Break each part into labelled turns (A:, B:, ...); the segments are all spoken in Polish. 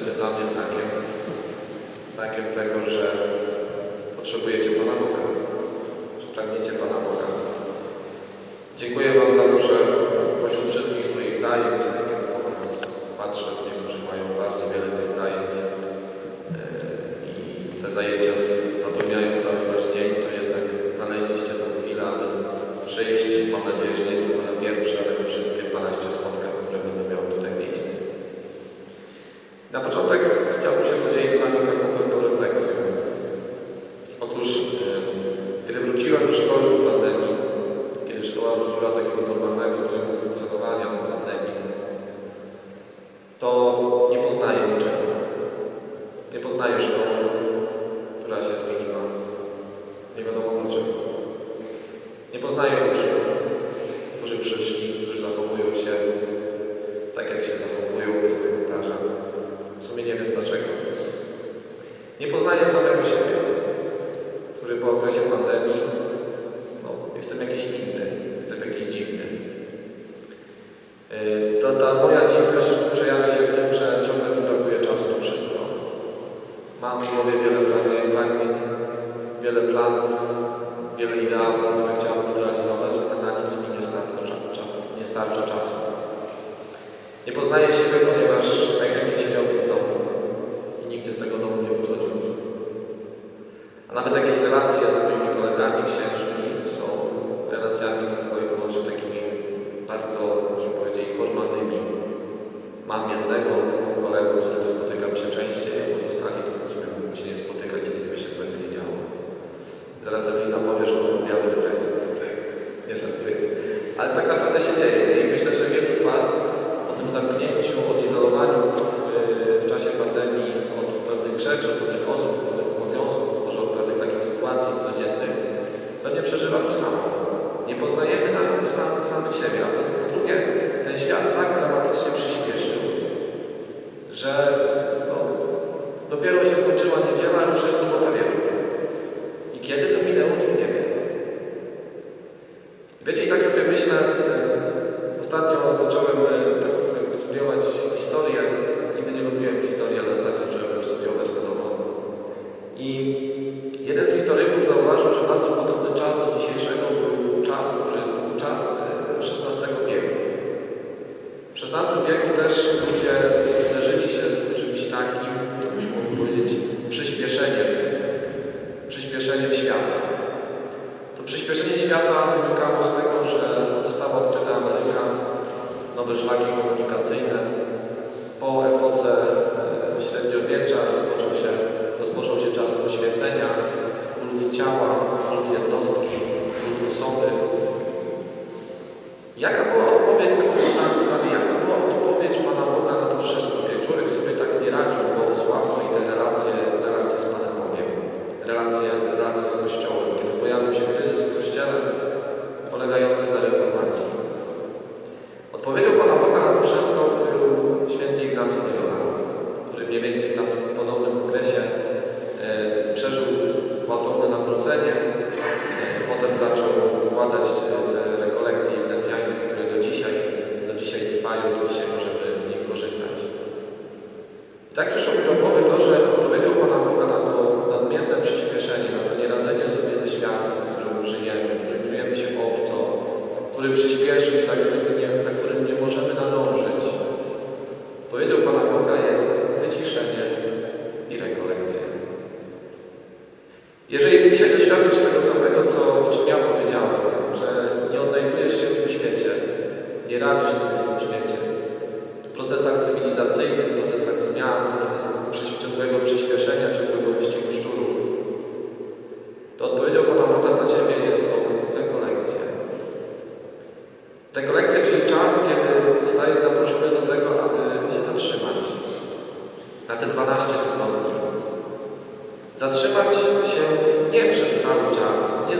A: jesteście dla mnie znakiem, znakiem tego, że potrzebujecie Pana Boga, że pragniecie Pana Boga. Dziękuję Wam za to, że pośród wszystkich swoich zajęć, tak na jakie po Was patrzę, Nie poznaję uczniów, którzy przyszli, którzy zachowują się tak, jak się zachowują bez komentarza. W sumie nie wiem dlaczego. Nie poznają samego siebie. też ludzie zderzyli się z czymś takim, to byśmy mogli powiedzieć,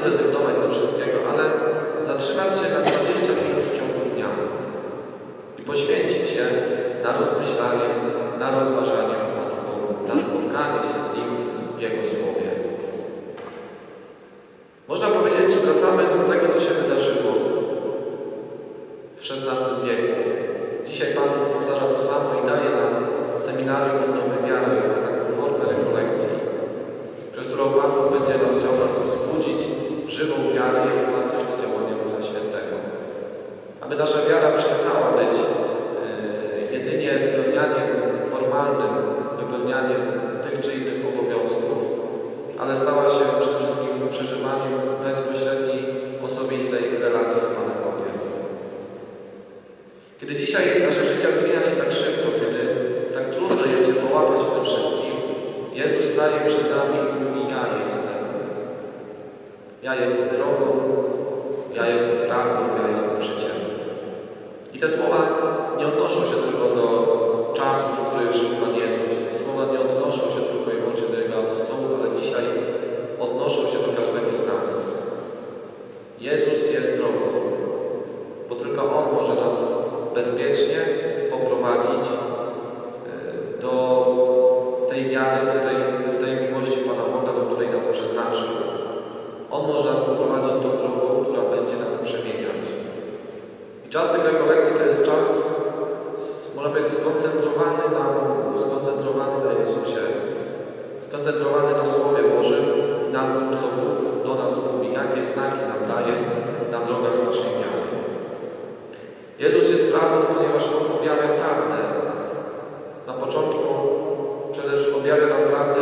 A: zrezygnować ze wszystkiego, ale zatrzymać się na 20 minut w ciągu dnia i poświęcić się na rozmyślanie, na rozważanie. staje przed nami i mówi, ja jestem. Ja jestem drogą, ja jestem prawdą, ja jestem życiem. I te słowa wzywamy, ponieważ są objawy prawne. Na początku przede wszystkim objawia nam prawdę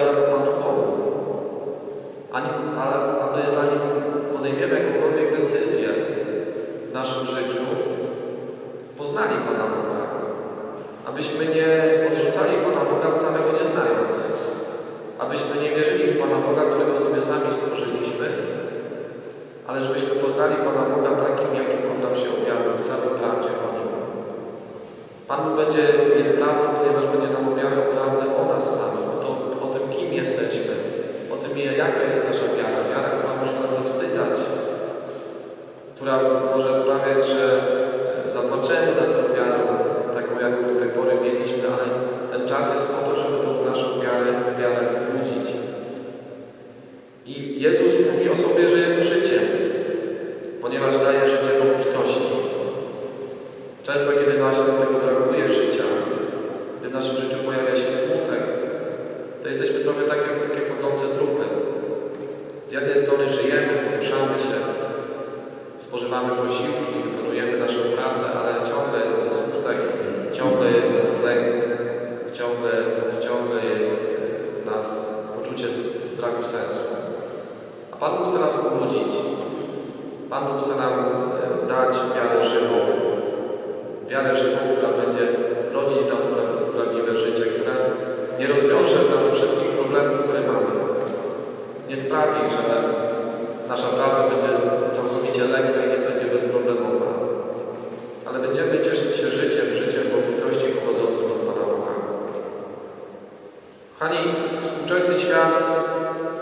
A: Kochani, współczesny świat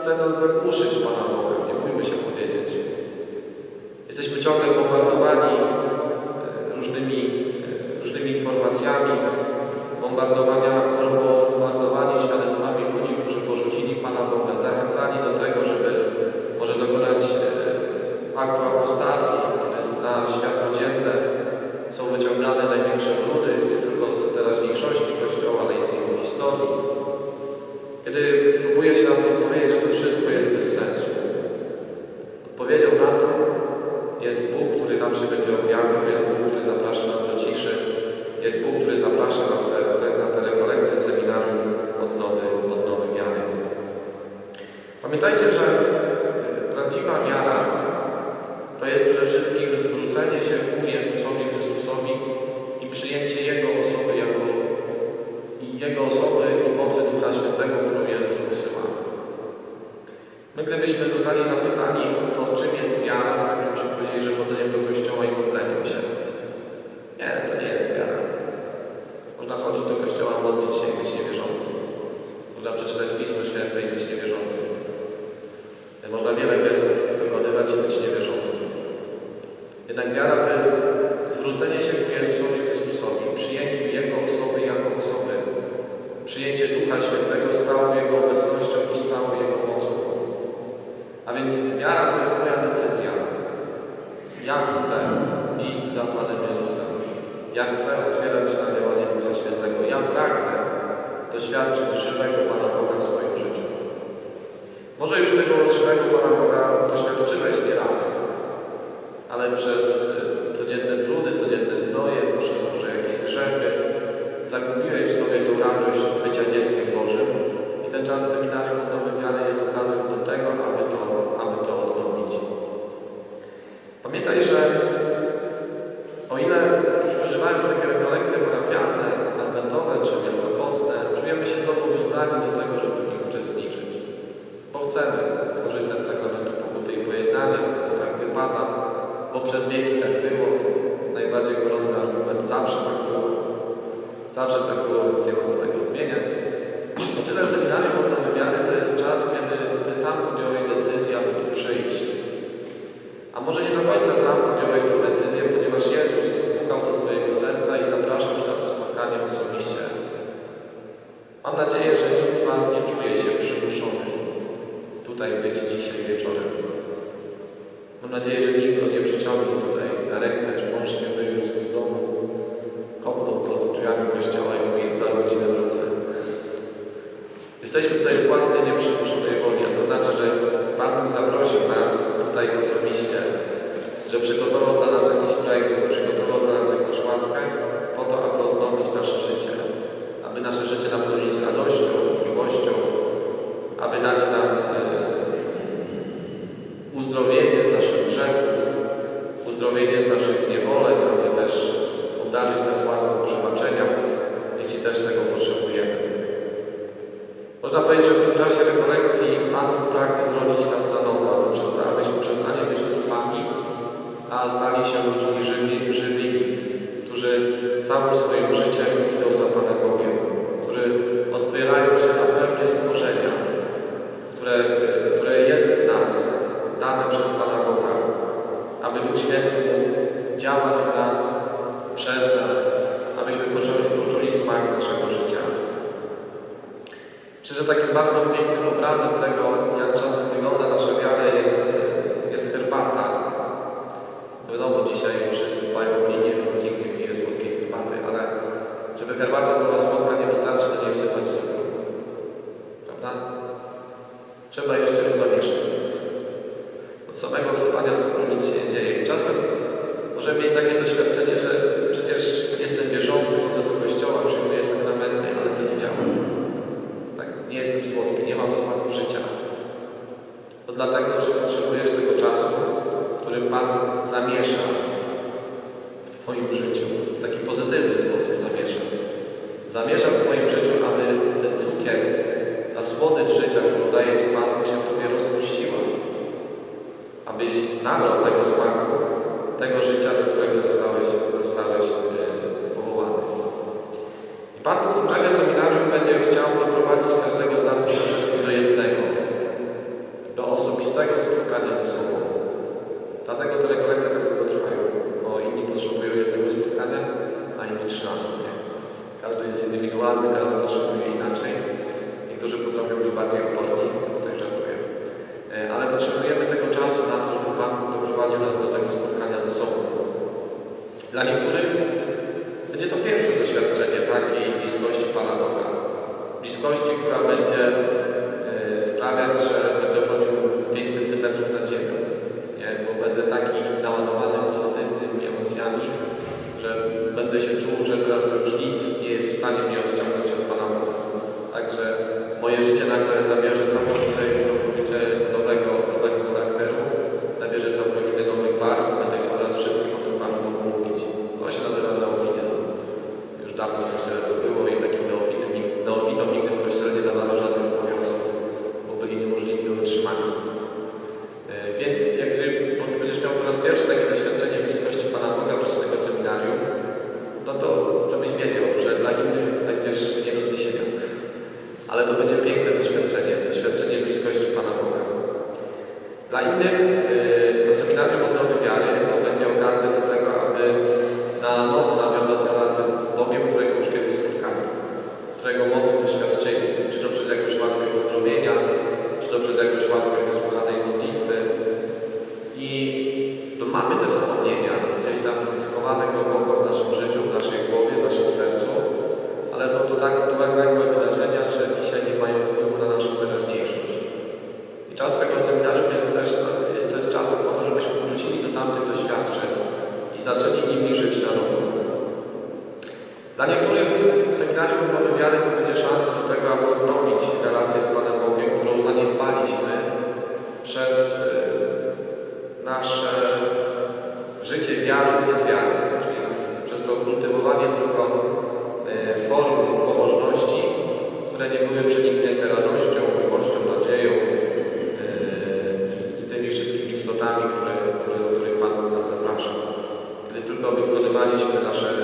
A: chce nas zagłuszyć Pana Bogiem, nie bójmy się powiedzieć. Jesteśmy ciągle bombardowani e, różnymi, e, różnymi informacjami, bombardowani przyjęcie Jego osoby jako i Jego osoby i mocy Ducha Świętego, którą Jezus wysyła. My gdybyśmy zostali zapytani, nadzieję, że nie którego mocy wykonywaliśmy nasze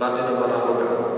A: বাজে নম্বর আলোটা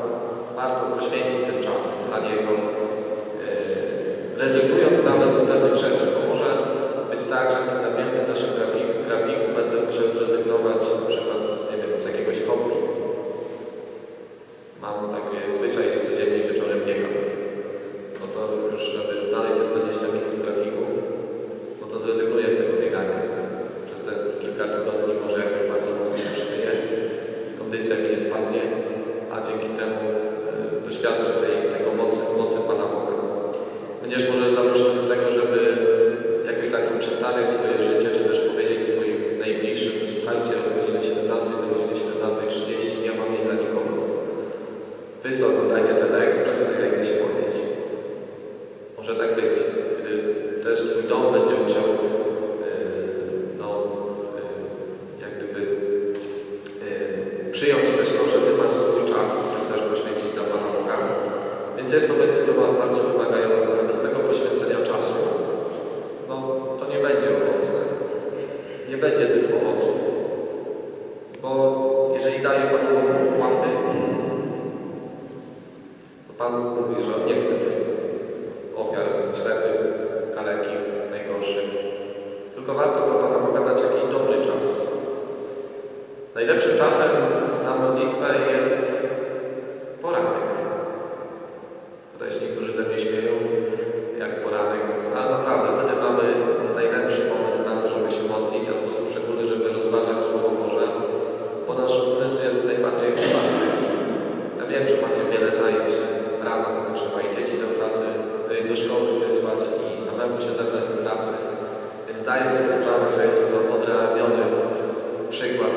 A: do szkoły wysłać i samemu się zabrać do pracy. Więc zdaję sobie sprawę, że jest to odrealniony przykład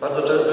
A: Bardzo często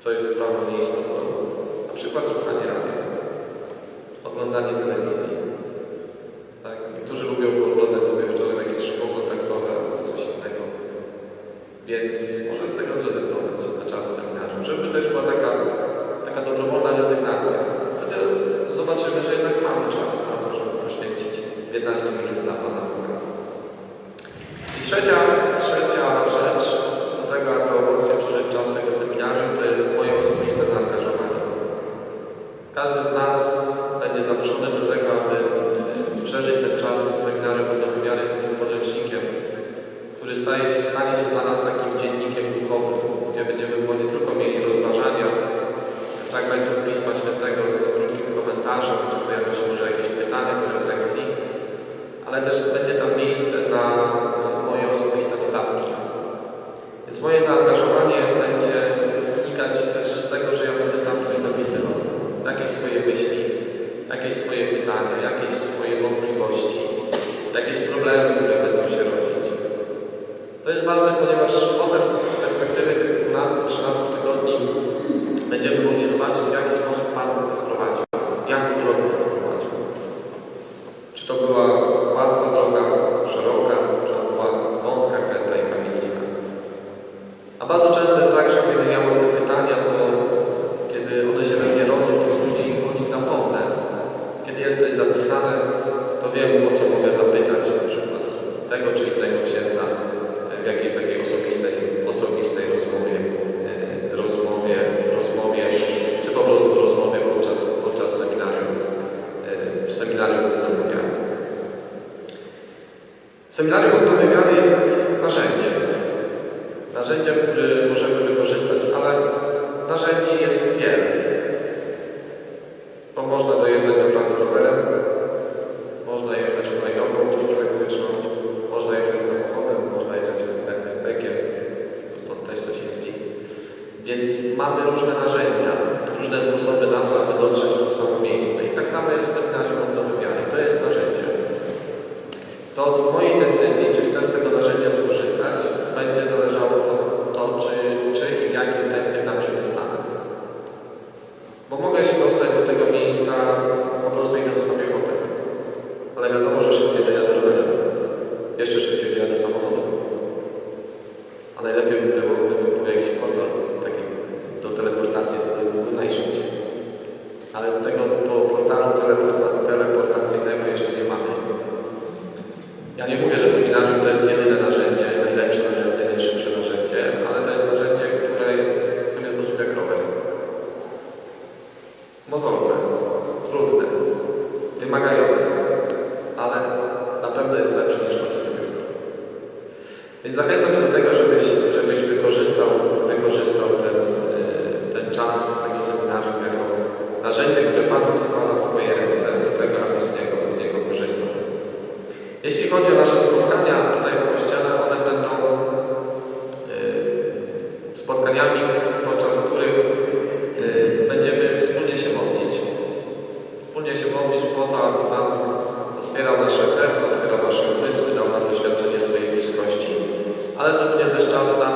A: co jest sprawą nieistotną, na przykład słuchanie radia, oglądanie telewizji, swoje. Seminario ale to będzie też czas na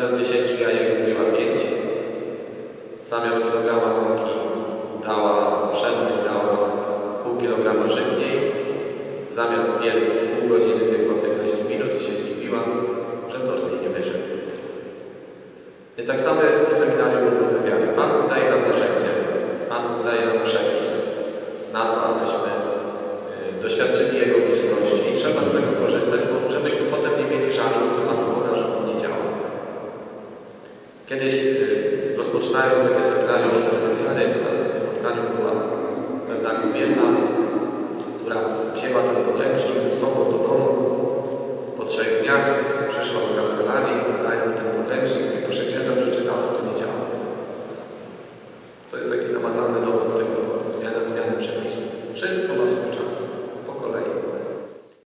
A: Zamiast 10 jajek wygrywa 5. Zamiast kilograma mąki dała pszennej, dała pół kilograma rzepniej. Zamiast biec pół godziny biegła 15 minut i się zdziwiła, że torty nie wyszedł. Więc tak samo jest w seminarium lub wywiadu. Pan daje nam narzędzie. Pan daje nam przekaz.